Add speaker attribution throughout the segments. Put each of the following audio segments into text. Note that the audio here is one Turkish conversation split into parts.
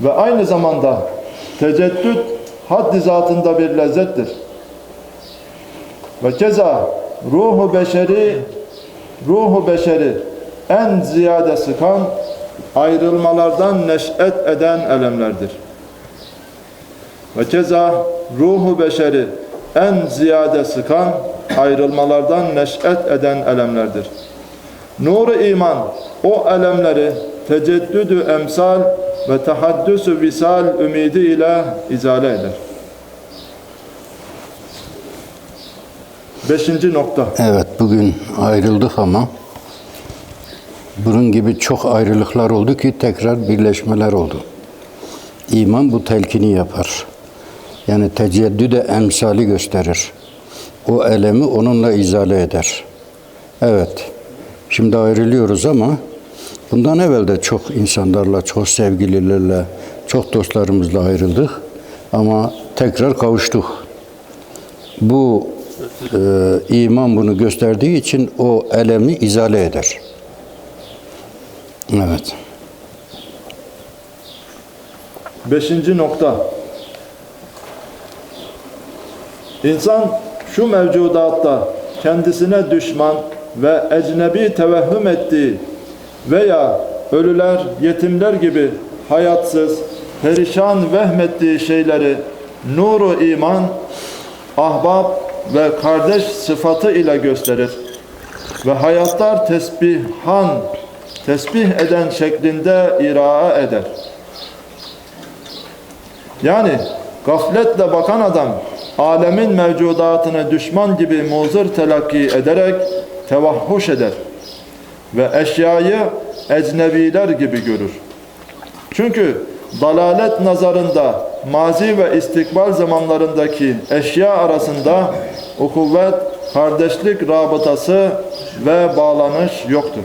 Speaker 1: ve aynı zamanda teceddüt haddi zatında bir lezzettir. Ve keza ruhu beşeri ruhu beşeri en ziyade sıkan ayrılmalardan neş'et eden elemlerdir. Ve keza ruhu beşeri en ziyade sıkan ayrılmalardan neş'et eden elemlerdir. Nur-u iman o elemleri teceddüdü emsal ve tahaddüsü visal ümidi ile izale eder. Beşinci nokta.
Speaker 2: Evet bugün ayrıldık ama bunun gibi çok ayrılıklar oldu ki tekrar birleşmeler oldu. İman bu telkini yapar. Yani teceddüde emsali gösterir. O elemi onunla izale eder. Evet, şimdi ayrılıyoruz ama bundan evvel de çok insanlarla, çok sevgililerle, çok dostlarımızla ayrıldık. Ama tekrar kavuştuk. Bu e, iman bunu gösterdiği için o elemi izale eder. Evet.
Speaker 1: Beşinci nokta. İnsan şu mevcudatta kendisine düşman ve ecnebi tevehhüm ettiği veya ölüler, yetimler gibi hayatsız, perişan vehmettiği şeyleri nuru iman, ahbap ve kardeş sıfatı ile gösterir ve hayatlar tesbihan, tesbih eden şeklinde iraa eder. Yani gafletle bakan adam alemin mevcudatını düşman gibi muzır telakki ederek tevahhuş eder ve eşyayı ecnebiler gibi görür. Çünkü dalalet nazarında mazi ve istikbal zamanlarındaki eşya arasında ukuvvet, kardeşlik rabıtası ve bağlanış yoktur.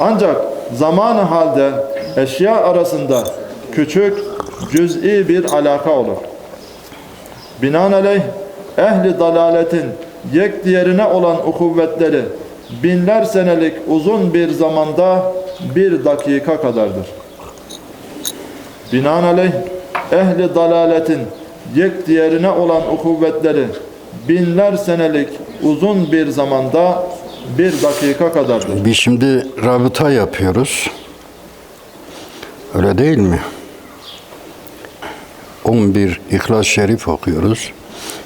Speaker 1: Ancak zamanı halde eşya arasında küçük, cüz'i bir alaka olur. Binaenaleyh ehli dalaletin yek diğerine olan ukuvvetleri binler senelik uzun bir zamanda bir dakika kadardır. Binaenaleyh ehli dalaletin yek diğerine olan ukuvvetleri binler senelik uzun bir zamanda bir dakika kadardır.
Speaker 2: Biz şimdi rabıta yapıyoruz. Öyle değil mi? 11 İhlas-ı Şerif okuyoruz.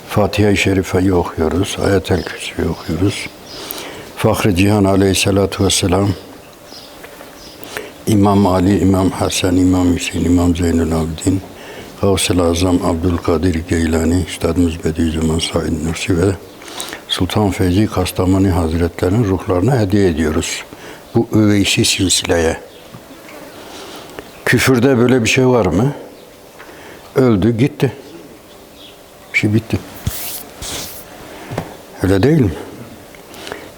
Speaker 2: Fatiha-i Şerife'yi okuyoruz. Ayet-el Kürsü'yü okuyoruz. Fahri Cihan Aleyhisselatü Vesselam İmam Ali, İmam Hasan, İmam Hüseyin, İmam Zeynel Abidin, Gavs-ı Azam Abdülkadir Geylani, Üstadımız Bediüzzaman Said Nursi ve Sultan Feyzi Kastamani Hazretlerinin ruhlarına hediye ediyoruz. Bu üveysi silsileye. Küfürde böyle bir şey var mı? Öldü, gitti. Bir şey bitti. Öyle değil mi?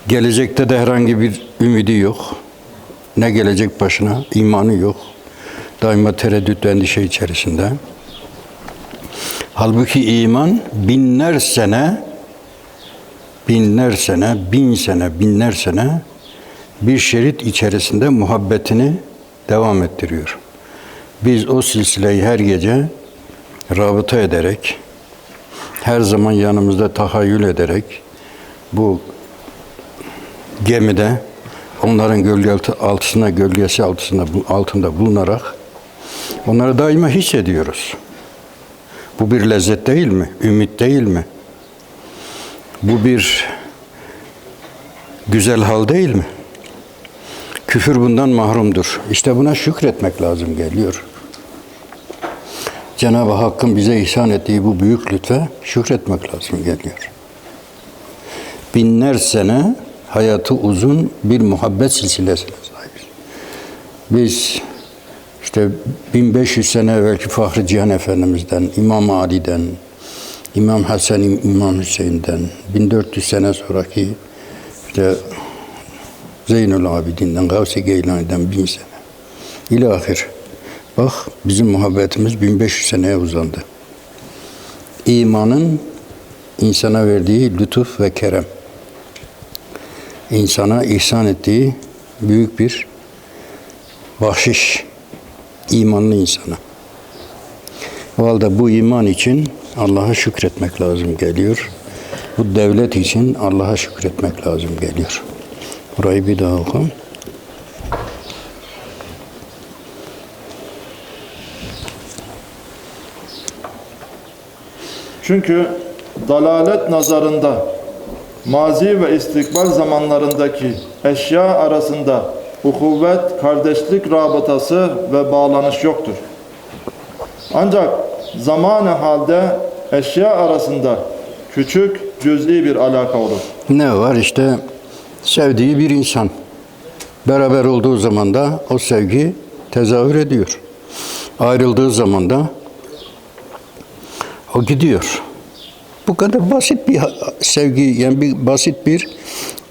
Speaker 2: Gelecekte de herhangi bir ümidi yok. Ne gelecek başına? İmanı yok. Daima tereddüt endişe içerisinde. Halbuki iman binler sene, binler sene, bin sene, binler sene bir şerit içerisinde muhabbetini devam ettiriyor. Biz o silsileyi her gece rabıta ederek, her zaman yanımızda tahayyül ederek bu gemide onların gölge altısına, gölgesi altısına, altında bulunarak onları daima hissediyoruz. Bu bir lezzet değil mi? Ümit değil mi? Bu bir güzel hal değil mi? Küfür bundan mahrumdur. İşte buna şükretmek lazım geliyor. Cenab-ı Hakk'ın bize ihsan ettiği bu büyük lütfe şükretmek lazım geliyor. Binler sene hayatı uzun bir muhabbet silsilesine sahibiz. Biz işte 1500 sene evvelki Fahri Cihan Efendimiz'den, İmam Ali'den, İmam Hasan, İmam Hüseyin'den, 1400 sene sonraki işte Zeynül Abidin'den, Gavsi Geylani'den bin sene. İlahir. Bak bizim muhabbetimiz 1500 seneye uzandı. İmanın insana verdiği lütuf ve kerem. İnsana ihsan ettiği büyük bir bahşiş. İmanlı insana. O halde bu iman için Allah'a şükretmek lazım geliyor. Bu devlet için Allah'a şükretmek lazım geliyor. Burayı bir daha oku.
Speaker 1: Çünkü dalalet nazarında mazi ve istikbal zamanlarındaki eşya arasında ukuvvet, kardeşlik rabıtası ve bağlanış yoktur. Ancak zamanı halde eşya arasında küçük cüz'i bir alaka olur.
Speaker 2: Ne var işte sevdiği bir insan. Beraber olduğu zaman da o sevgi tezahür ediyor. Ayrıldığı zaman da o gidiyor. Bu kadar basit bir sevgi, yani bir basit bir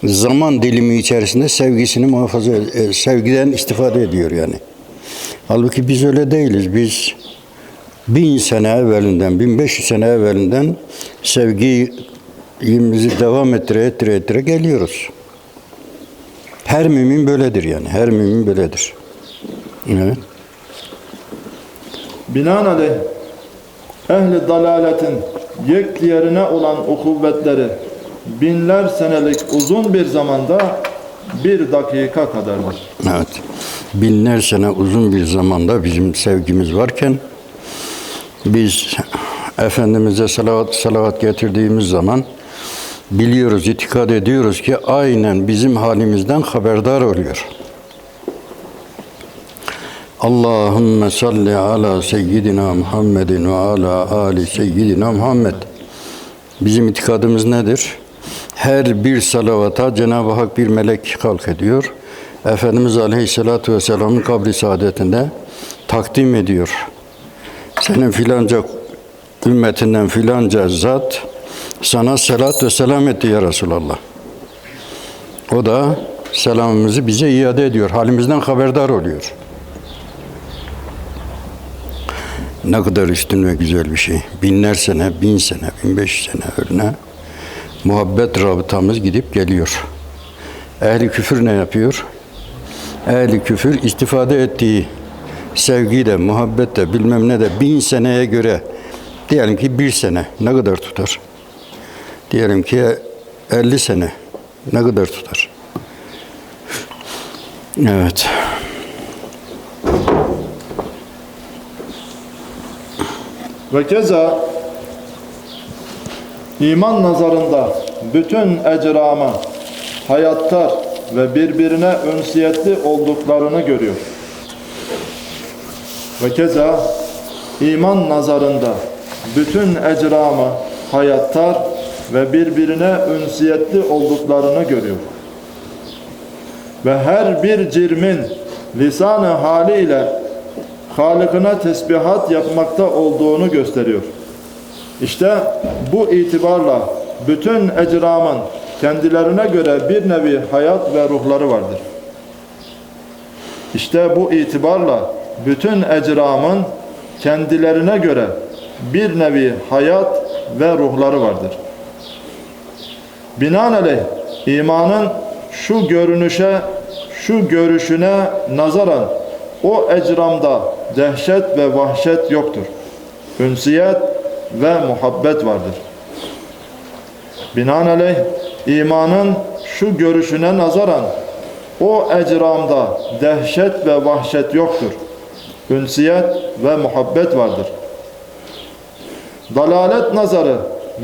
Speaker 2: zaman dilimi içerisinde sevgisini muhafaza, e, sevgiden istifade ediyor yani. Halbuki biz öyle değiliz. Biz bin sene evvelinden, 1500 sene evvelinden sevgimizi devam ettire ettire ettire geliyoruz. Her mümin böyledir yani. Her mümin böyledir. Evet.
Speaker 1: Binaenaleyh ehli dalaletin yek diğerine olan ukuvvetleri binler senelik uzun bir zamanda bir dakika kadardır.
Speaker 2: Evet. Binler sene uzun bir zamanda bizim sevgimiz varken biz Efendimiz'e salavat, salavat getirdiğimiz zaman biliyoruz, itikad ediyoruz ki aynen bizim halimizden haberdar oluyor. Allahümme salli ala seyyidina Muhammedin ve ala ali seyyidina Muhammed. Bizim itikadımız nedir? Her bir salavata Cenab-ı Hak bir melek halk ediyor. Efendimiz Aleyhisselatü Vesselam'ın kabri saadetinde takdim ediyor. Senin filanca ümmetinden filanca zat sana selat ve selam etti ya Resulallah. O da selamımızı bize iade ediyor. Halimizden haberdar oluyor. Ne kadar üstün ve güzel bir şey. Binler sene, bin sene, bin beş sene önüne muhabbet rabıtamız gidip geliyor. Ehli küfür ne yapıyor? Ehli küfür istifade ettiği sevgiyle, muhabbette bilmem ne de bin seneye göre diyelim ki bir sene ne kadar tutar? Diyelim ki 50 sene ne kadar tutar? Evet.
Speaker 1: Ve keza iman nazarında bütün ecrama, hayattar ve birbirine ünsiyetli olduklarını görüyor. Ve keza iman nazarında bütün ecrama, hayattar ve birbirine ünsiyetli olduklarını görüyor. Ve her bir cirmin lisanı haliyle Halıkına tesbihat yapmakta olduğunu gösteriyor. İşte bu itibarla bütün ecramın kendilerine göre bir nevi hayat ve ruhları vardır. İşte bu itibarla bütün ecramın kendilerine göre bir nevi hayat ve ruhları vardır. Binaenaleyh imanın şu görünüşe, şu görüşüne nazaran o ecramda dehşet ve vahşet yoktur. Ünsiyet ve muhabbet vardır. Binaenaleyh imanın şu görüşüne nazaran o ecramda dehşet ve vahşet yoktur. Ünsiyet ve muhabbet vardır. Dalalet nazarı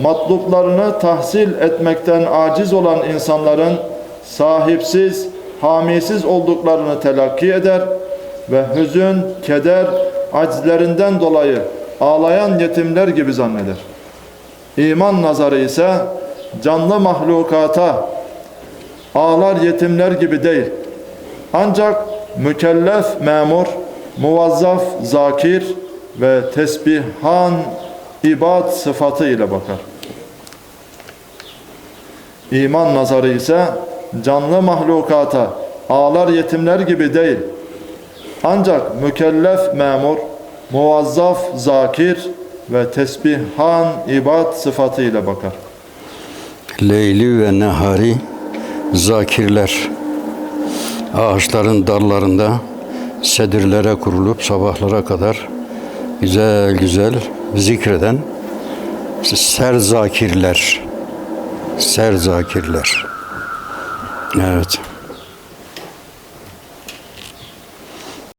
Speaker 1: matluplarını tahsil etmekten aciz olan insanların sahipsiz, hamisiz olduklarını telakki eder ve hüzün, keder, acizlerinden dolayı ağlayan yetimler gibi zanneder. İman nazarı ise canlı mahlukata ağlar yetimler gibi değil. Ancak mükellef memur, muvazzaf zakir ve tesbihan ibad sıfatı ile bakar. İman nazarı ise canlı mahlukata ağlar yetimler gibi değil. Ancak mükellef memur, muvazzaf zakir ve tesbihan ibad sıfatı ile bakar.
Speaker 2: Leyli ve nehari zakirler ağaçların dallarında sedirlere kurulup sabahlara kadar güzel güzel zikreden serzakirler. Serzakirler. Evet.